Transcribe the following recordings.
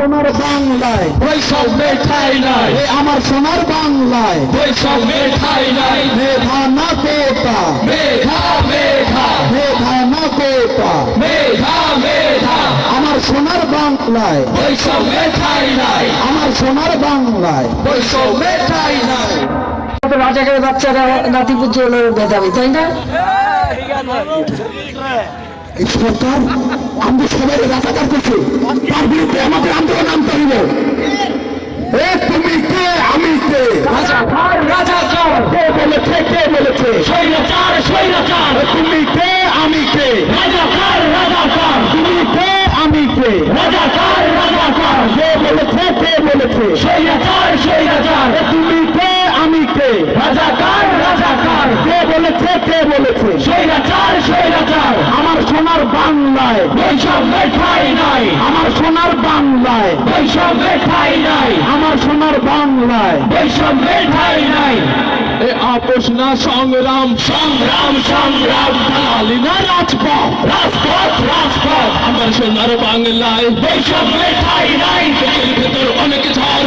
সোনার বাংলায়। বৈষম্যের ঠাই নাই। এ আমার সোনার বাংলায়। বৈষম্যের ঠাই নাই। মেধা না কোটা মেধা মেধা। মেধা না কোটা মেধা মেধা। আমার সোনার বাংলায়। বৈষম্যের ঠাই নাই। আমার সোনার বাংলায়। বৈষম্যের ঠাই নাই। রাজাকারের বাচ্চারা নাতিপুত্র হলো মেধাবী তাই না? এই সরকার আমাদের সবাই রাজাকার করছে। তার বিরুদ্ধে আমাদের আন্দোলন আনতে হইব। এ তুমি কে? আমি কে? রাজাকার রাজাকার। কে বলেছে কে বলেছে? স্বৈরাচার স্বৈরাচার। তুমি কে? আমি কে? রাজাকার রাজাকার। তুমি কে? আমি কে? রাজাকার রাজাকার। কে বলেছে কে বলেছে? স্বৈরাচার স্বৈরাচার। তুমি কে? কে রাজাকার রাজাকার। কে বলেছে কে বলেছে? স্বৈরাচার স্বৈরাচার। আমার সোনার বাংলায়। বৈষম্যের ঠাই নাই। আমার সোনার বাংলায়। বৈষম্যের ঠাই নাই। আমার সোনার বাংলায়। বৈষম্যের ঠাই নাই। এ আপোষ না সংগ্রাম? সংগ্রাম সংগ্রাম। দালালি না রাজপথ? রাজপথ রাজপথ। আমার সোনার বাংলায়। বৈষম্যের ঠাই নাই। ভেতর অনেক ঝড়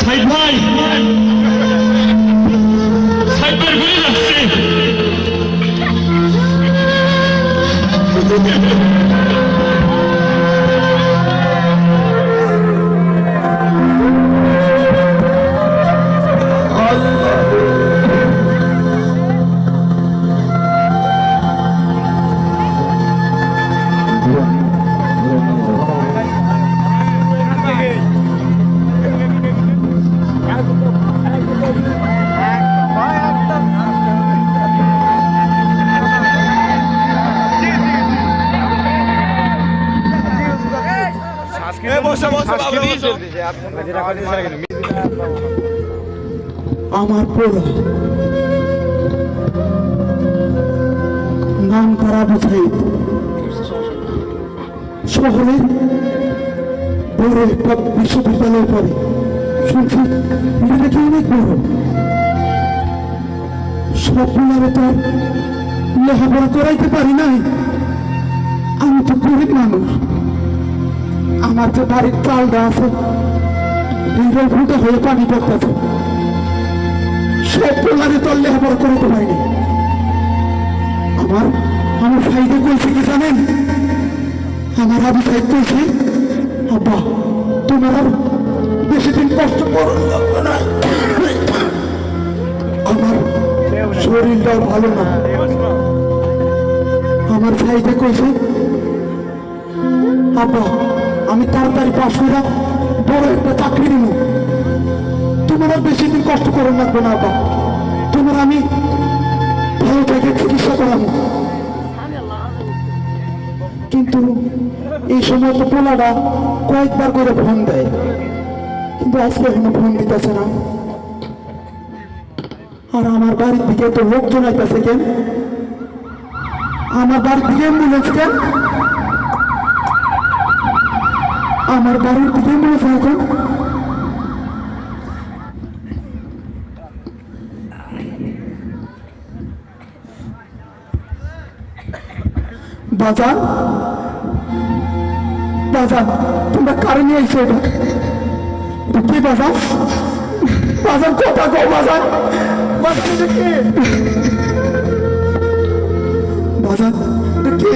সাইদ ভাই। সাইদ ভাই গুলি যাচ্ছে আমার পোড়া নাম তারা বুঝাই। শহরে বড় একটা বিশ্ববিদ্যালয় পড়ে শুনছি অনেক বড়। তো লেখাপড়া করাইতে পারি নাই। আমি তো গরিব মানুষ। আমার যে বাড়ির চালটা আছে এইটাও ফুটে হয়ে পানি পড়তেছে। সব পোলারে তোর লেখাপড়া করাতে পারিনি। আমার আমার সাইডে কইছে কি জানেন? আমার আবু সাহেব কইছে, আব্বা, তোমার আর বেশি দিন কষ্ট করো লাগবে না। আমার শরীরটাও ভালো না। আমার সাইডে কইছে, আব্বা, আমি তাড়াতাড়ি পাশ করে বড় একটা চাকরি নিব তোমার বেশি দিন কষ্ট করে লাগবে না আব্বা তোমার আমি ভালো থেকে চিকিৎসা করাবো। কিন্তু এই সময় তো পোলাটা কয়েকবার করে ফোন দেয়। কিন্তু আজকে এখনও ফোন দিতেছে না। আর আমার বাড়ির দিকে তো লোকজন আইতেছে কেন? আমার বাড়ির দিকে অ্যাম্বুলেন্স কেন? আমার বাড়ির দিকে অ্যাম্বুলেন্স এখন বাজার বাজার তোমরা কারে নিয়ে এসো এটা কি বাজার বাজার কথা কো বাজার বাজার কে? বাজার কে?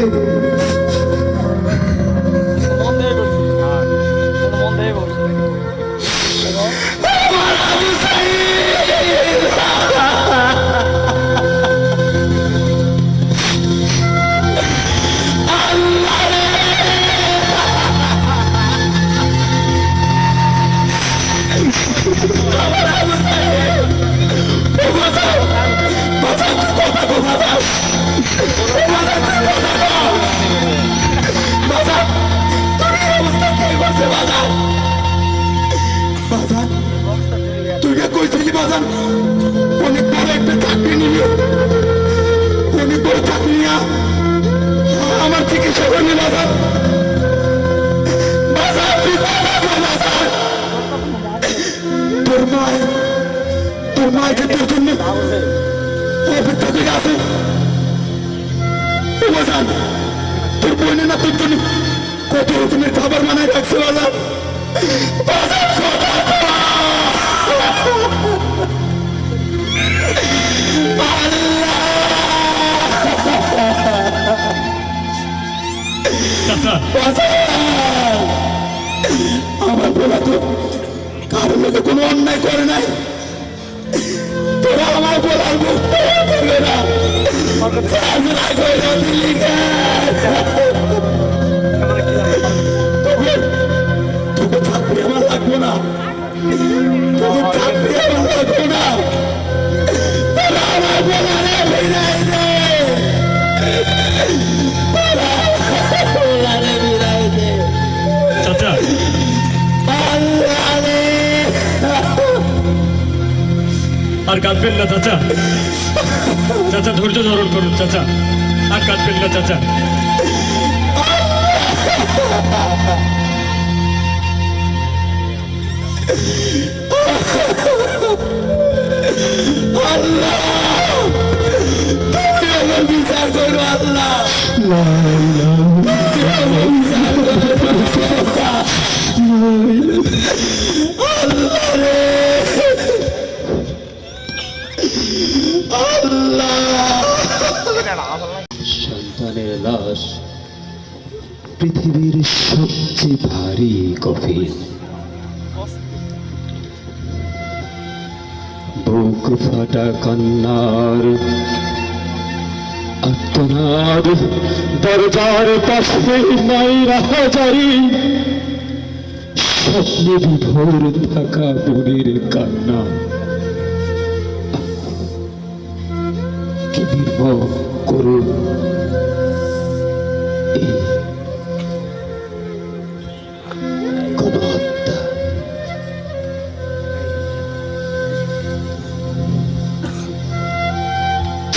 তোর জন্য কত রকমের খাবার বানায় রাখছে কথা আমার বলা তো কারোর লোকে কোনো অন্যায় করে নাই। তোরা আমার বলার মুখ করবে না। দিলি সন্তানের লাশ পৃথিবীর সবচেয়ে ভারী কফিন বুক ফাটা কান্নার আত্মনাদ দরজার পাশে নাই রাহাজারি স্বপ্নে বিভোর থাকা বোনের কান্না। কি নির্মম করুন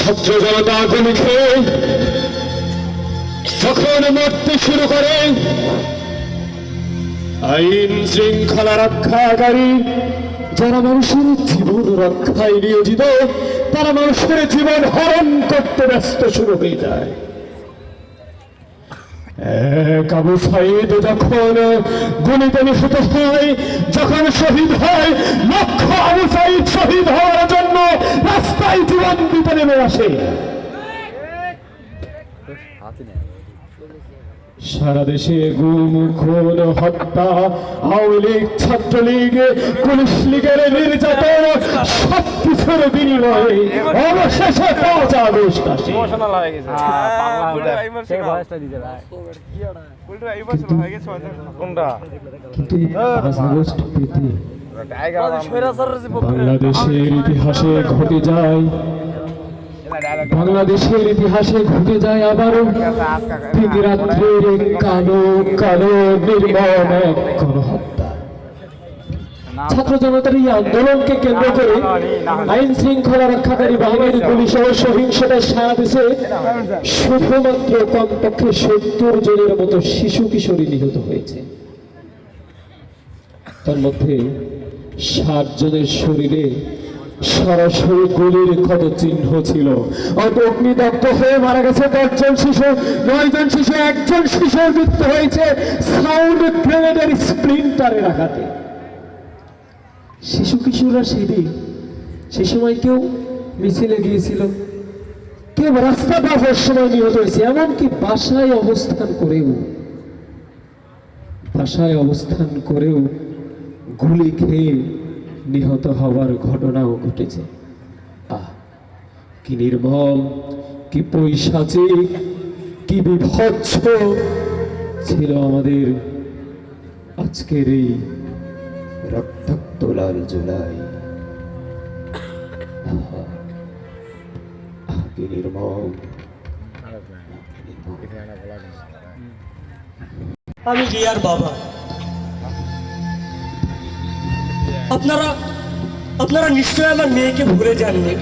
ছাত্র জনতা খেয়ে যখন মরতে শুরু করে। আইন শৃঙ্খলা রক্ষাকারী যারা মানুষের জীবন রক্ষায় নিয়োজিত, তারা মানুষের জীবন হরণ করতে ব্যস্ত শুরু হয়ে যায়। আবু সাইদ যখন গুলিতে নিহত হয়, যখন শহীদ হয়, লক্ষ আবু সাইদ শহীদ হওয়ার রাস্তায় জীবন দিতে নেমে আসে। সারা দেশে গুম খুন হত্যা আওয়ামী লীগ ছাত্রলীগ পুলিশ লীগের নির্যাতন সব কিছুর বিনিময়ে অবশেষে ভাই কোনটা? কিন্তু আগস্ট পেতে বাংলাদেশের ইতিহাসে ঘটে যায়। বাংলাদেশের ইতিহাসে ঘটে যায় আবারও। তিন রাত্রের কালো কালো নির্মম ছাত্র জনতার এই আন্দোলনকে কেন্দ্র করে আইন শৃঙ্খলা রক্ষাকারী বাহিনীর গুলি সহ সহিংসতার সারা দেশে শুধুমাত্র কমপক্ষে সত্তর জনের মতো শিশু কিশোরী নিহত হয়েছে। তার মধ্যে শরীরে সরাসরি গুলির ক্ষত চিহ্ন ছিল? অত অগ্নিদগ্ধ হয়ে মারা গেছে দশজন শিশু, নয়জন শিশু, একজন শিশুর মৃত্যু হয়েছে সাউন্ড গ্রেনেডের শিশু কিশোররা সেদিন সে সময় কেউ মিছিলে গিয়েছিল। কেউ রাস্তা পার সময় নিহত হয়েছে, এমনকি বাসায় অবস্থান করেও। বাসায় অবস্থান করেও গুলি খেয়ে নিহত হওয়ার ঘটনাও ঘটেছে। আহ কি নির্মম কি পৈশাচিক কি বিভৎস ছিল আমাদের আজকের এই রক্তাক্ত লাল জুলাই কি নির্মম। আমি রিয়ার বাবা। আপনারা আপনারা নিশ্চয়ই আমার মেয়েকে ভুলে যাননি।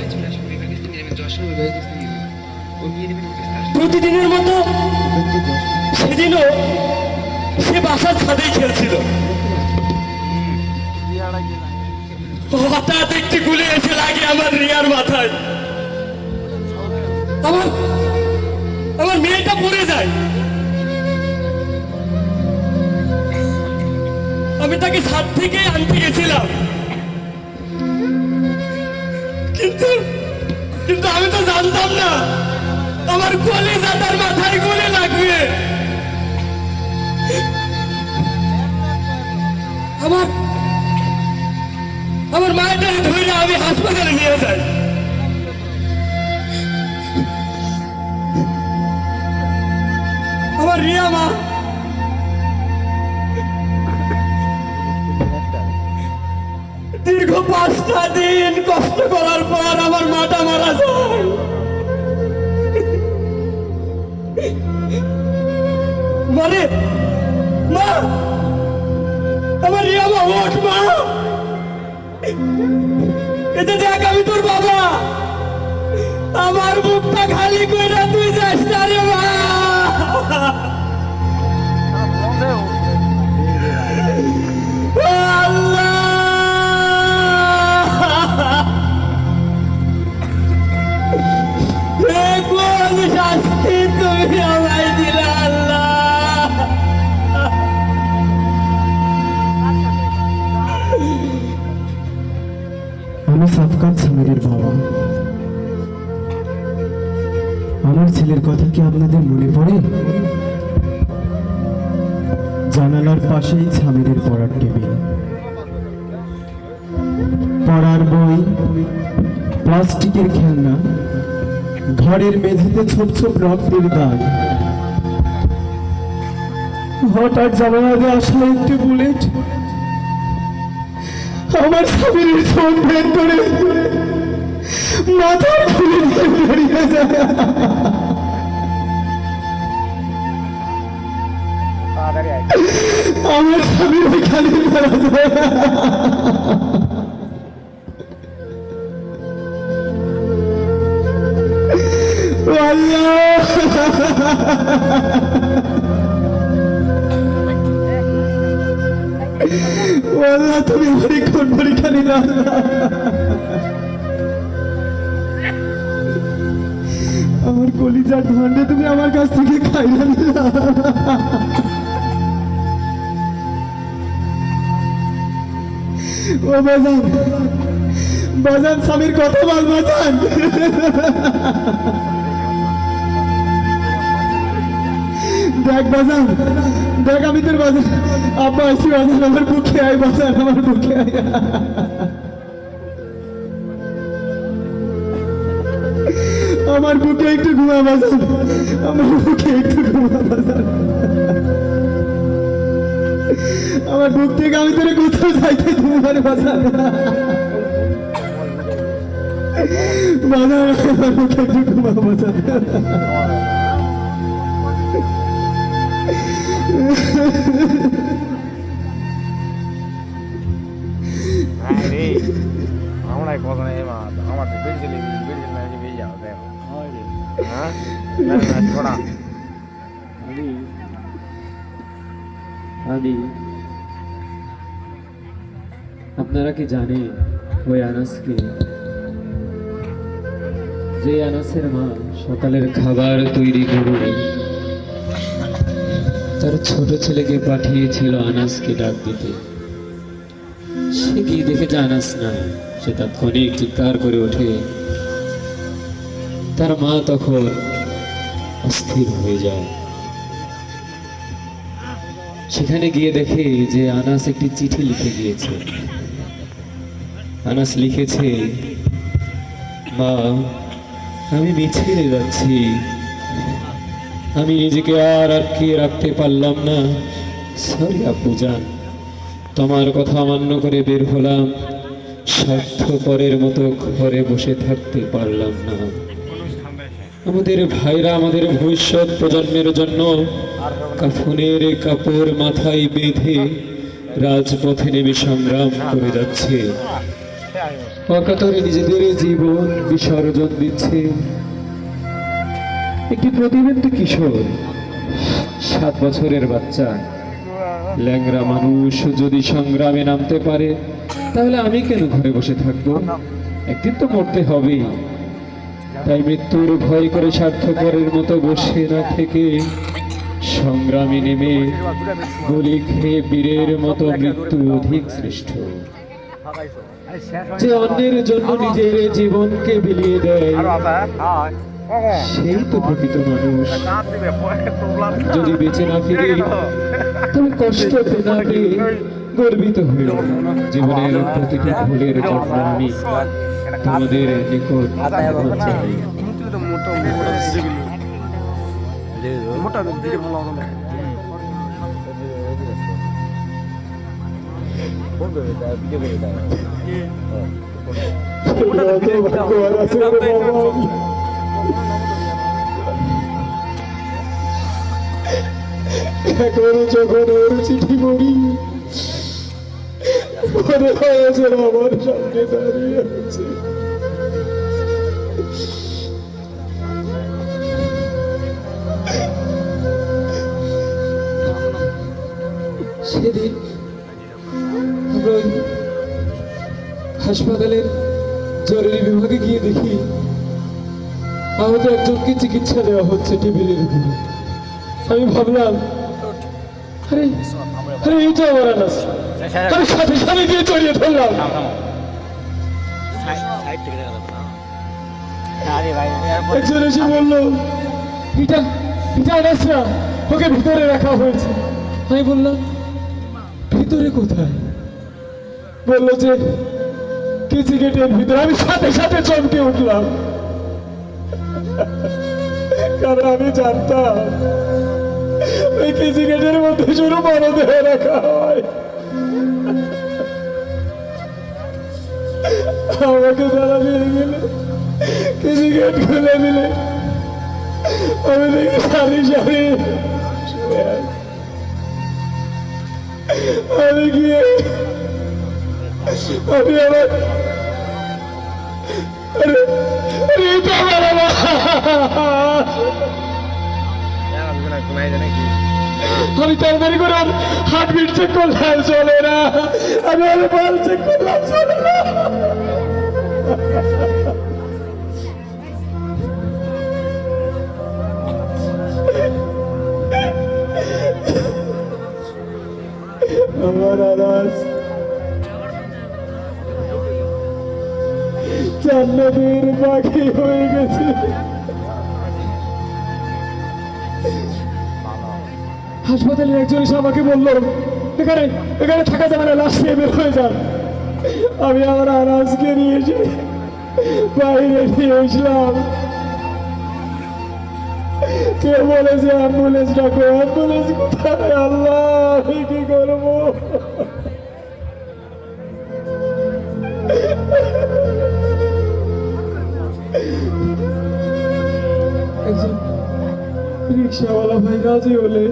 প্রতিদিনের মতো সেদিনও সে বাসার ছাদেই খেলছিল। হঠাৎ একটি গুলি এসে লাগে আমার রিয়ার মাথায়। আমার আমার মেয়েটা পড়ে যায়। তাকে ছাদ থেকে আনতে গেছিলাম। কিন্তু কিন্তু আমি তো জানতাম না, আমার কলেজা তার মাথায় গুলি লাগবে। আমার আমার মায়ের ধরে আমি হাসপাতালে নিয়ে যাই। আমার রিয়া মা দীর্ঘ পাঁচটা দিন কষ্ট করার পর আমার মাটা সামিরের বাবা। আমার ছেলের কথা কি আপনাদের মনে পড়ে? জানালার পাশেই সামিরের পড়ার টেবিল। পড়ার বই, প্লাস্টিকের খেলনা, ঘরের মেঝেতে ছোপ ছোপ রক্তের দাগ। হঠাৎ জানালা আসা একটি বুলেট। আমার স্বামীর চোখ বের করে মাথার দিয়ে বেরিয়ে যায় আমার স্বামীর ওইখানে মারা যায় তুমি আমারই পরীক্ষা নিলা কলিজার ধন্ডে তুমি আমার কাছ থেকে খাইলা ও বাজান বাজান স্বামীর কথা বল, বাজান। দেখ বাজান, দেখ আমি তোর বাজান আব্বা, আসি বাজান, আমার বুকে আয়, বাজান, আমার বুকে আয়। বুকে একটু ঘুমা বাজান। আমার বুকে একটু ঘুমা বাজান। আমার বুক থেকে আমি তোরে কোথাও যাইতে তোমার বাজান। বাজান, আমার বুকে একটু ঘুমা বাজান। রে, আমরা কথা নেই আমার তো বেড়ে চলে আপনারা কি জানেন ওই আনাসকে? যে আনাসের মা সকালের খাবার তৈরি করে তার ছোট ছেলেকে পাঠিয়েছিল আনাসকে ডাক দিতে। সে গিয়ে দেখেছে আনাস না সে তাৎক্ষণিক চিৎকার করে ওঠে। তার মা তখন অস্থির হয়ে যায়। সেখানে গিয়ে দেখে যে আনাস একটি চিঠি লিখে গিয়েছে। আনাস লিখেছে, মা, আমি মিছিলে যাচ্ছি। আমি নিজেকে আর আটকে রাখতে পারলাম না। সরি আপু, যান। তোমার কথা অমান্য করে বের হলাম। স্বার্থপরের মতো ঘরে বসে থাকতে পারলাম না। আমাদের ভাইরা, আমাদের ভবিষ্যৎ প্রজন্মের জন্য কাফনের কাপড় মাথায় বেঁধে রাজপথে নেমে সংগ্রাম করে যাচ্ছে। অকাতরে নিজেদের জীবন বিসর্জন দিচ্ছে। একটি প্রতিবন্ধী কিশোর, সাত বছরের বাচ্চা। ল্যাংরা মানুষ যদি সংগ্রামে নামতে পারে, তাহলে আমি কেন ঘরে বসে থাকব? একদিন তো মরতে হবেই। তাই মৃত্যুর ভয় করে স্বার্থপরের মতো বসে না থেকে সংগ্রামে নেমে গলি খেয়ে বীরের মতো মৃত্যু অধিক শ্রেষ্ঠ। যে অন্যের জন্য নিজের জীবনকে বিলিয়ে দেয়, সেই তো প্রকৃত মানুষ। যদি বেঁচে না ফিরি, তবে কষ্ট না গর্বিত হয়ে জীবনের প্রতিটি ভুলের জন্য আমি তোমাদের নিকট। এখন যখন ওর চিঠি পড়ি মনে হয়েছে আমার সামনে দাঁড়িয়ে আছে হাসপাতালের জরুরি বিভাগে গিয়ে দেখি আহত একজনকে চিকিৎসা দেওয়া হচ্ছে টেবিলের উপরে। আমি ভাবলাম, আরে আরে, এই তো আমার আনাস। আমি সাথে সাথে দিয়ে জড়িয়ে ধরলাম। একজন এসে বলল এটা এটা আনাস না ওকে ভিতরে রাখা হয়েছে। আমি বললাম ভিতরে কোথায়? বলল যে কিছু গেটের ভিতরে। আমি সাথে সাথে চমকে উঠলাম। কারণ আমি জানতাম ওই কিছু গেটের মধ্যে শুরু মরদেহ রাখা হয়। আমাকে তারা নিয়ে গেলে কিছু গেট খুলে দিলে। আমি দেখি সারি সারি আমি গিয়ে আমি আমার আরে আরে এই তো আমার। আবার শোনাই জানে কি আমি তাড়াতাড়ি করে ওর হার্টবিট চেক করলাম, চলে না। আমি ওর বল চেক করলাম, চলে না। আমার পাখি হয়ে গেছে। হাসপাতালের একজন এসে আমাকে বলল, এখানে এখানে থাকা যাবে না, লাশ নিয়ে বের হয়ে যান আমি আমার আনাজকে নিয়ে এসে বাইরে নিয়ে এসলাম কেউ বলেছে অ্যাম্বুলেন্স ডাকো? অ্যাম্বুলেন্স কোথায়? আল্লাহ, আমি কি করব? রিক্সাওয়ালা ভাই রাজি হলে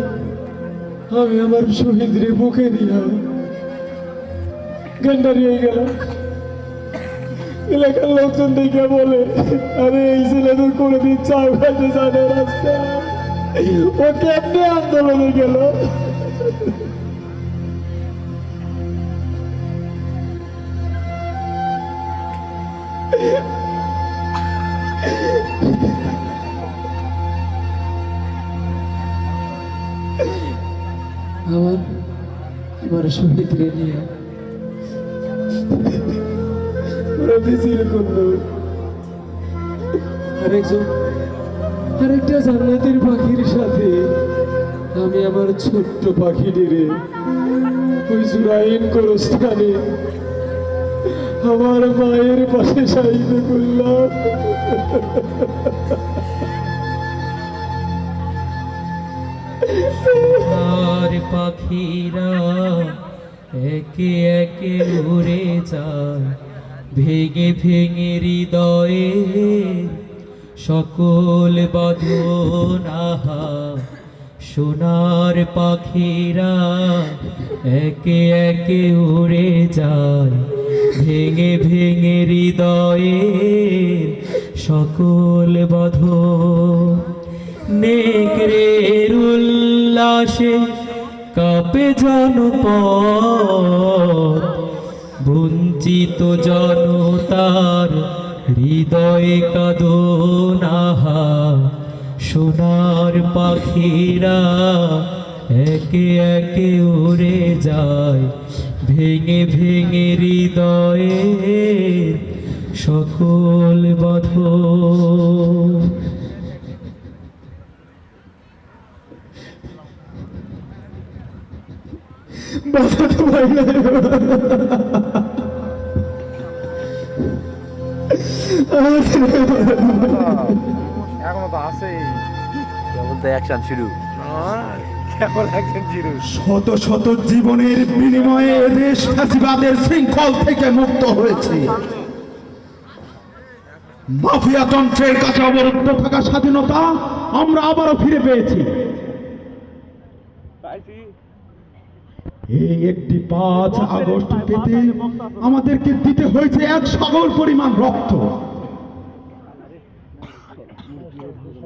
আমি আমার শহীদরে বুকে দিয়ে গন্ডারি হয়ে গেল এলাকার লোকজন দেখে বলে, আরে, এই ছেলে তো কোনোদিন চাও খাইতে জানে রাস্তা ও কেমনে আন্দোলনে গেল? আমার আমার শহীদরে নিয়ে। মিছিল করল আরেকজন আরেকটা জান্নাতের পাখির সাথে আমি আমার ছোট্ট পাখিটিরে ওই জুরাইন করস্থানে আমার মায়ের পাশে সাহিত্য করলাম। আর পাখিরা একে একে উড়ে যায়। ভেঙে ভেঙে হৃদয়ে সকল বাঁধন সোনার পাখিরা একে একে উড়ে যায়। ভেঙে ভেঙে হৃদয়ে সকল বধ নেকড়ের উল্লাসে কাপে জনপদ। বঞ্চিত জনতার হৃদয়ে কাদনাহা। সোনার পাখিরা একে একে উড়ে যায়, ভেঙে ভেঙে হৃদয়ে সকল বধ বাঁচাতে পারি না এখনও তো আছেই। বলতে অ্যাকশন শুরু। কেবল অ্যাকশন শুরু। শত শত জীবনের বিনিময়ে দেশ ফাঁসিবাদের শৃঙ্খল থেকে মুক্ত হয়েছে। মাফিয়া তন্ত্রের কাছে অবরুদ্ধ থাকা স্বাধীনতা আমরা আবারও ফিরে পেয়েছি। এই একটি পাঁচ আগস্ট পেতে আমাদেরকে দিতে হয়েছে এক সাগর পরিমাণ রক্ত।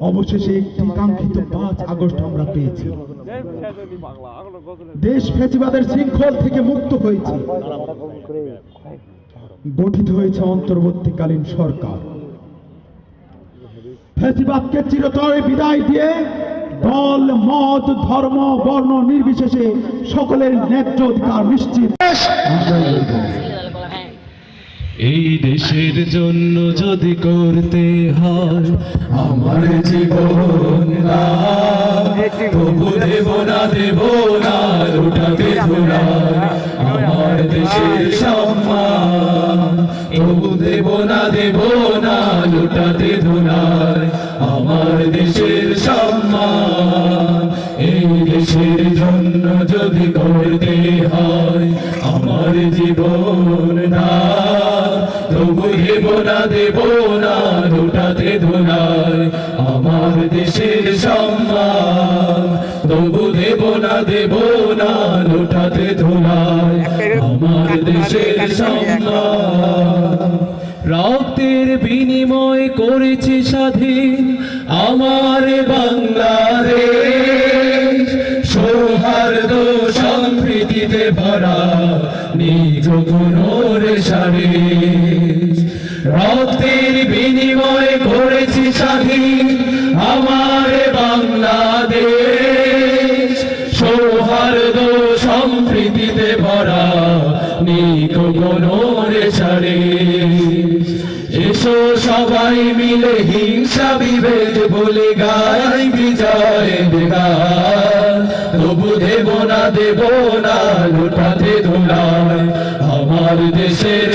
অবশেষে একটি কাঙ্ক্ষিত পাঁচ আগস্ট আমরা পেয়েছি। দেশ ফেসিবাদের শৃঙ্খল থেকে মুক্ত হয়েছে। গঠিত হয়েছে অন্তর্বর্তীকালীন সরকার। ফেসিবাদকে চিরতরে বিদায় দিয়ে দল মত, ধর্ম, বর্ণ নির্বিশেষে সকলের ন্যায্য অধিকার নিশ্চিত। এই দেশের জন্য যদি করতে হয়, আমার জীবন দেব না দেব না লুটাতে আমার দেশের সম্মান। তবু দেব না দেব না লুটাতে ধুলায় স্বাধীন আমার বাংলাদেশ। সৌহার্দ সম্প্রীতিতে ভরা গুণর সারে এসো সবাই মিলে হিংসা বিভেদ বলে গাই বিজয় গান তবু দেব না দেব না, লুটাতে ধুলায়। আমার দেশের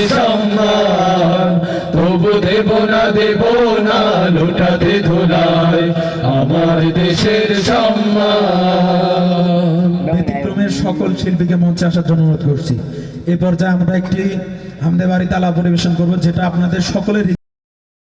দেব না দেব না, লোটাতে ধুলায় আমার দেশের সম্মান। ব্যতিক্রমের সকল শিল্পীকে মঞ্চে আসার জন্য অনুরোধ করছি। এ পর্যায়ে আমরা একটি আমাদের বাড়ি তালা পরিবেশন করব, যেটা আপনাদের সকলের